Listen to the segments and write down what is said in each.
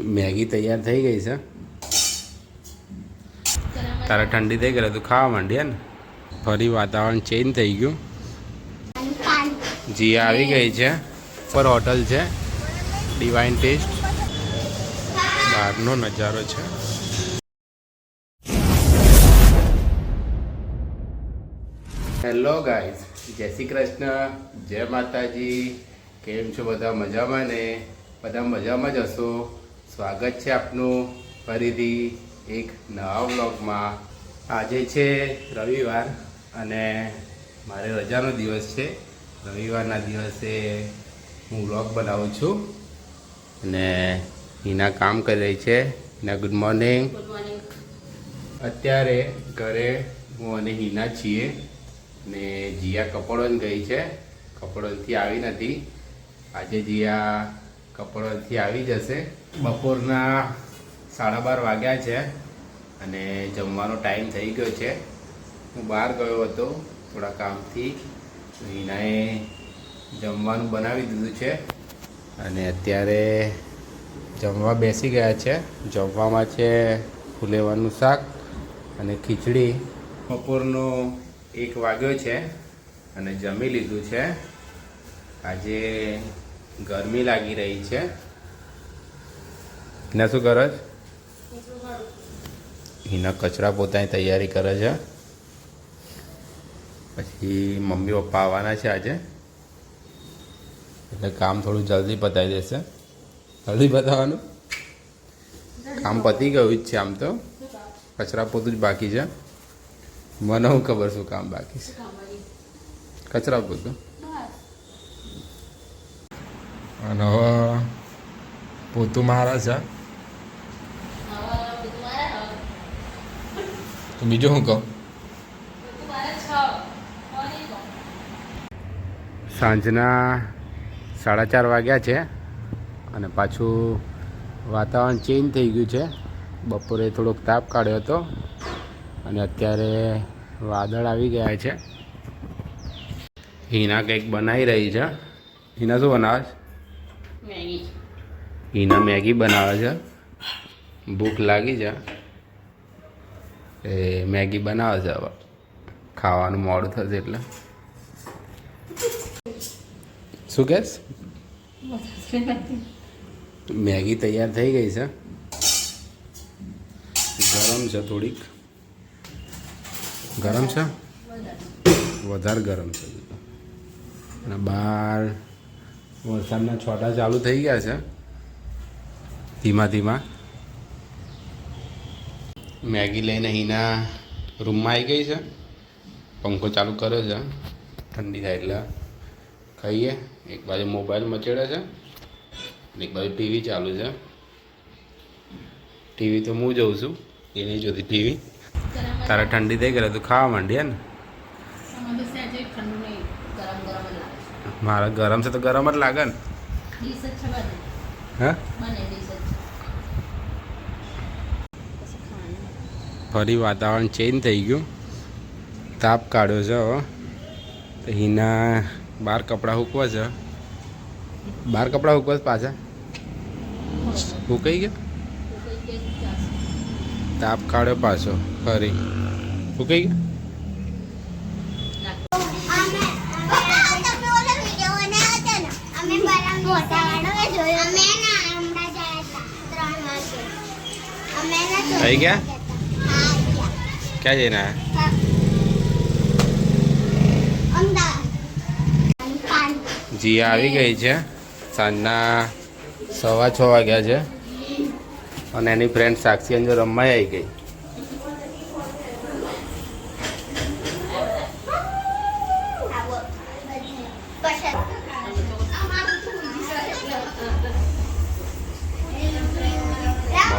Maggi તૈયાર થઈ ગઈ છે. તારે ઠંડી થઈ ગઈ, તું ખાવા માંડી ને? ફરી વાતાવરણ ચેન્જ થઈ ગયું. જી, આવી ગઈ છે. પર હોટલ છે. ડિવાઇન ટેસ્ટ બહારનો નજારો છે. હેલો ગાઈઝ જય શ્રી કૃષ્ણ. જય માતાજી. કેમ છો? બધા મજામાં ને? બધા મજામાં જ હશો? સ્વાગત છે આપનું ફરીથી એક નવા વ્લોગમાં. આજે છે રવિવાર અને મારે રજાનો દિવસ છે. રવિવારના દિવસે હું વ્લોગ બનાવું છું અને હિના કામ કરી રહી છે. હિના ગુડ મોર્નિંગ અત્યારે ઘરે હું અને હિના છીએ ને જીયા કપડવન ગઈ છે. કપડવનથી આવી નથી. આજે જીયા કપડવનથી આવી જશે. બપોરના સાડા બાર વાગ્યા છે અને જમવાનો ટાઈમ થઈ ગયો છે. હું બહાર ગયો હતો, થોડા કામથી. હિનાએ જમવાનું બનાવી દીધું છે અને અત્યારે જમવા બેસી ગયા છે. જમવામાં છે ફુલેવાનું શાક અને ખીચડી. બપોરનો એક વાગ્યો છે અને જમી લીધું છે. આજે ગરમી લાગી રહી છે. હિના શું કરે છે? હિના કચરા પોતાની તૈયારી કરે છે. પછી મમ્મી પપ્પા આવવાના છે આજે. એટલે કામ થોડું જલ્દી પતાવી દેશે. જલ્દી પતાવવાનું કામ પતી ગયું જ છે આમ તો. કચરા પોતું જ બાકી છે. મને હું ખબર શું કામ બાકી છે. કચરા પોતું. અને હવે પોતું મારા છે. તો બીજું શું કહું? સાંજના સાડા ચાર વાગ્યા છે અને પાછું વાતાવરણ ચેન્જ થઈ ગયું છે. બપોરે થોડોક તાપ કાઢ્યો હતો અને અત્યારે વાદળ આવી ગયા છે. હિના કંઈક બનાવી રહી છે. હિના શું બનાવે છે? મેગી. હિના મેગી બનાવે છે. ભૂખ લાગી છે. એ મેગી બનાવે છે હવે. ખાવાનું મોડું થશે એટલે. શું કહેશ મેગી તૈયાર થઈ ગઈ છે. ગરમ છે થોડીક. ગરમ છે? વધારે ગરમ છે. અને બહાર વરસાદના છોટા ચાલુ થઈ ગયા છે. ધીમા ધીમા. મેગી લઈને અહીંના રૂમમાં આવી ગઈ છે. પંખો ચાલુ કર્યો છે. ઠંડી થાય એટલે ખાઈએ. એક બાજુ મોબાઈલ મચેડે છે એક બાજુ ટીવી ચાલુ છે. ટીવી તો હું જોઉં છું. એ નહીં જોતી ટીવી તારે ઠંડી થઈ ગઈ તો ખાવા માંડી ને. મારા ગરમ છે તો ગરમ જ લાગે ને. હા બને ડીશ જ પછી ખાવાનું ફરી વાતાવરણ ચેન્જ થઈ ગયું. તાપ કાઢ્યો છે હવે તો હિના બાર કપડાં હૂકવા છે. બાર કપડાં હૂકવા પાછા? હૂકાઈ ગયા? તાપ કાઢ્યો પાછો, ફરી. હૂકાઈ ગયા? થઈ ગયા? ક્યાં જઈને આવ્યા જીયા આવી ગઈ છે. સાંજના સવા છ વાગ્યા છે. અને એની ફ્રેન્ડ સાક્ષી અંદર રમવા આવી ગઈ.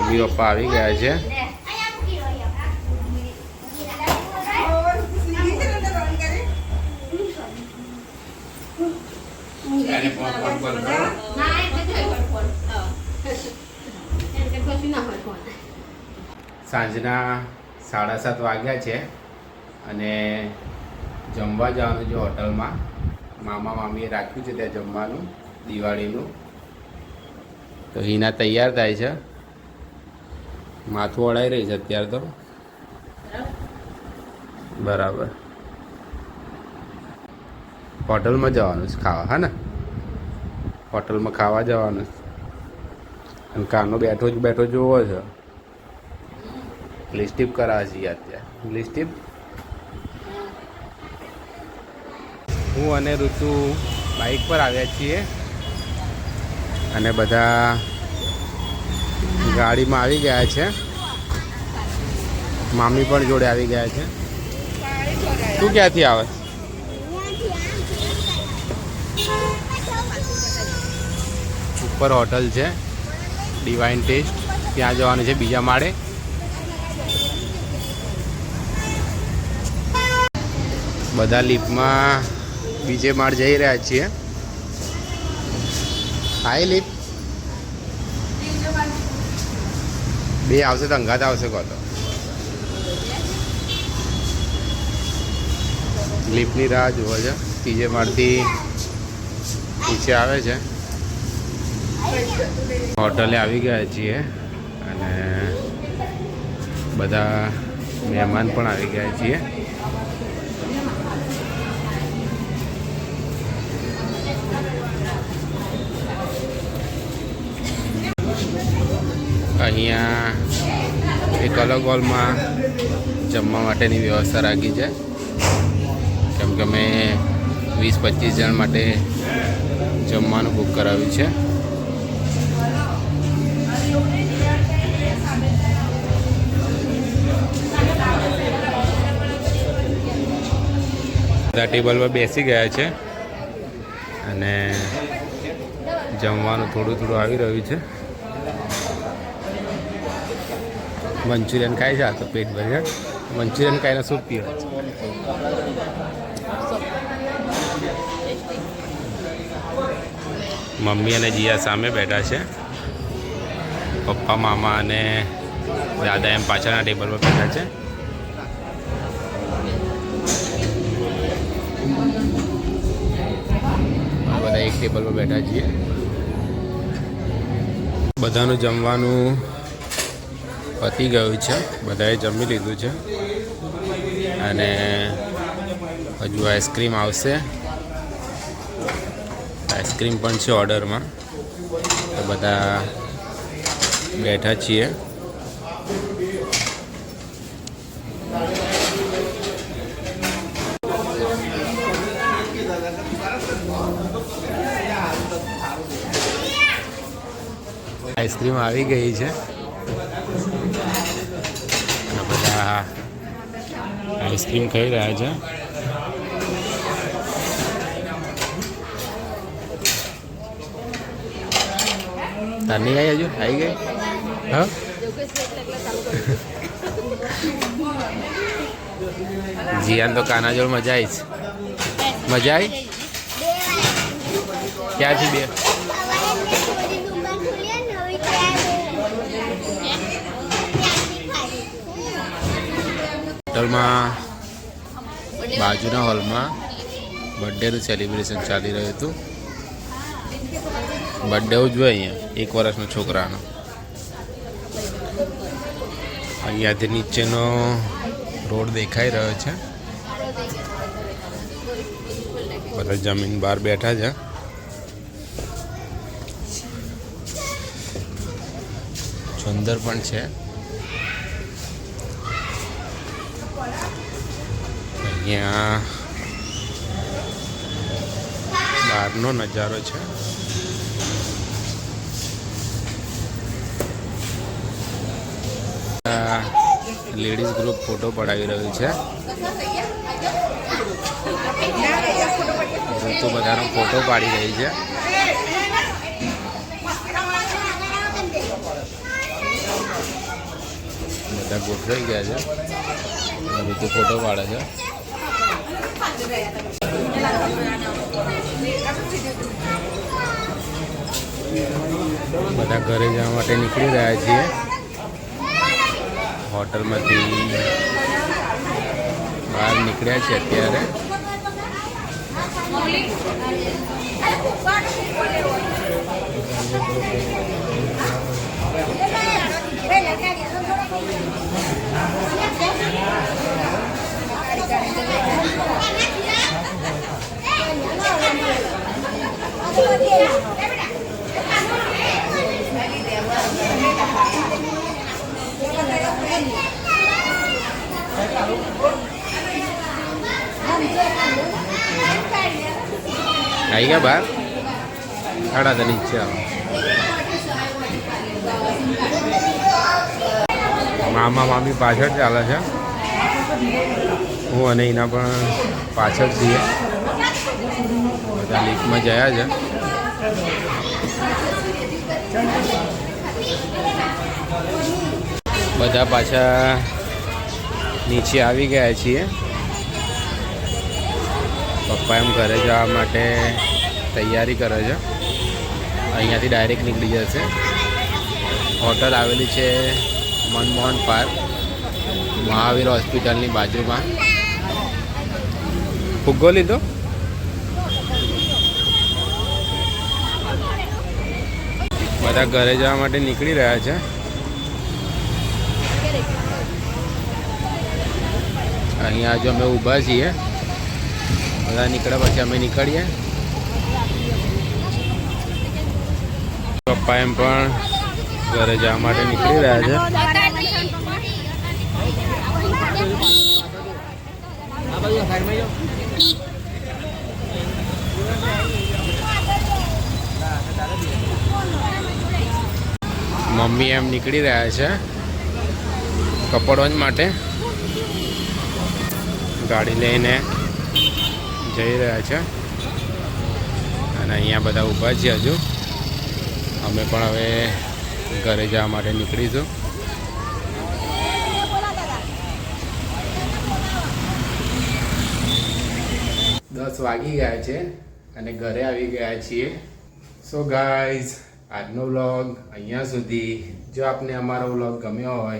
મમ્મી પપ્પા આવી ગયા છે. સાંજના સાડા સાત વાગ્યા છે અને જમવા જવાનું છે હોટલમાં. મામા મામીએ રાખ્યું છે ત્યાં જમવાનું, દિવાળીનું. તો હિના તૈયાર થાય છે. માથું અડાઈ રહી છે અત્યારે તો. બરાબર. હોટલમાં જવાનું છે ખાવા, હા ને? હોટલમાં ખાવા જવાનું છે. અને કાનો બેઠો જ બેઠો જોવો છે. લિસ્ટિપ કરાવે છે અત્યારે લિસ્ટિપ હું અને ઋતુ બાઇક પર આવ્યા છીએ. અને બધા ગાડીમાં આવી ગયા છે. મામી પણ જોડે આવી ગયા છે. તું ક્યાંથી આવે? ઉપર હોટલ છે. ડિવાઇન ટેસ્ટ ત્યાં જવાનું છે બીજા માળે. બધા લિફ્ટમાં બીજે માળ જઈ રહ્યા છીએ. હાઈ લિફ્ટ બે આવશે તો અંગાત આવશે કહો તો. લિફ્ટની રાહ જુઓ છે. ત્રીજે માળથી નીચે આવે છે. હોટલે આવી ગયા છીએ અને બધા મહેમાન પણ આવી ગયા છીએ. અહીંયા એક અલગ હોલમાં જમવા માટેની વ્યવસ્થા રાખી છે. કેમ કે મેં વીસ પચીસ જણ માટે જમવાનું બુક કરાવ્યું છે. બધા ટેબલ પર બેસી ગયા છે. અને જમવાનું થોડું થોડું આવી રહ્યું છે. મંચુરિયન ખાય છે આ તો પેટ ભરીને મંચુરિયન ખાઈને શું છે મમ્મી અને જીયા સામે બેઠા છે. પપ્પા, મામા અને દાદા એમ પાછળના ટેબલ પર બેઠા છે. એક ટેબલ પર બેઠા છીએ. બધાનું જમવાનું પતી ગયું છે. બધાએ જમી લીધું છે. અને હજુ આઈસ્ક્રીમ આવશે. આઈસ્ક્રીમ પણ છે ઓર્ડરમાં તો બધા બેઠા છીએ. આઈસ્ક્રીમ આવી ગઈ છે. બધા આઈસ્ક્રીમ ખાઈ રહ્યા છે. તારની ગઈ હજુ આવી ગઈ? હા? જીયાન તો કાના જોડ મજા આવી મજા આવી ક્યાંથી બે? હોટલમાં, બાજુના હોલમાં બર્થડેનું સેલિબ્રેશન ચાલી રહ્યું હતું. બર્થડે ઉજવે અહીંયા, એક વર્ષનો છોકરાનો. અહીંયાથી નીચેનો રોડ દેખાઈ રહ્યો છે. બધા જમીન બહાર બેઠા છે. સુંદર પણ છે. અહીંયા બહારનો નજારો છે. લેડીઝ ગ્રુપ ફોટો પડાવી રહ્યું છે. ઋતુ બધાનો ફોટો પાડી રહી છે. બધા ગોઠવાઈ ગયા છે. ઋતુ ફોટો પાડે છે. બધા ઘરે જવા માટે નીકળી રહ્યા છીએ હોટલમાંથી બહાર નીકળ્યા છે અત્યારે Thank you. આવી ગયા બહાર સાડા ત્રણ નીચે મામા મામી પાછળ ચાલે છે. હું અને એના પણ પાછળ છીએ. બધા લીકમાં જયા છે. બધા પાછા નીચે આવી ગયા છીએ. પપ્પા એમ ઘરે જવા માટે તૈયારી કરે છે. અહીંયાથી ડાયરેક્ટ નીકળી જશે. હોટલ આવેલી છે મનમોહન પાર્ક મહાવીર હોસ્પિટલની બાજુમાં. ફુગ્ગો લીધો? બધા ઘરે જવા માટે નીકળી રહ્યા છે. અહીંયા જો અમે ઊભા છીએ. બધા નીકળ્યા પછી અમે નીકળીએ. પપ્પા એમ પણ ઘરે જવા માટે નીકળી રહ્યા છે. મમ્મી એમ નીકળી રહ્યા છે કપડવંજ માટે. ગાડી લઈને જઈ રહ્યા છે. અને અહીંયા બધા ઊભા છે હજુ. અમે પણ હવે ઘરે જવા માટે નીકળીશું. દસ વાગી ગયા છે અને ઘરે આવી ગયા છીએ. સો ગાઈઝ આજનો વ્લોગ અહીંયા સુધી. જો આપને અમારો વ્લોગ ગમ્યો હોય,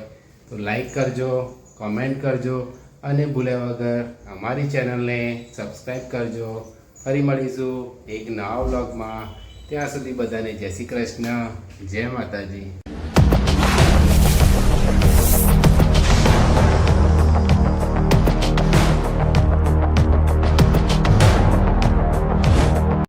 તો લાઈક કરજો, કોમેન્ટ કરજો, અને ભૂલ્યા વગર અમારી ચેનલને સબસ્ક્રાઈબ કરજો. ફરી મળીશું એક નવા વ્લોગમાં. ત્યાં સુધી બધાને જય શ્રી કૃષ્ણ, જય માતાજી.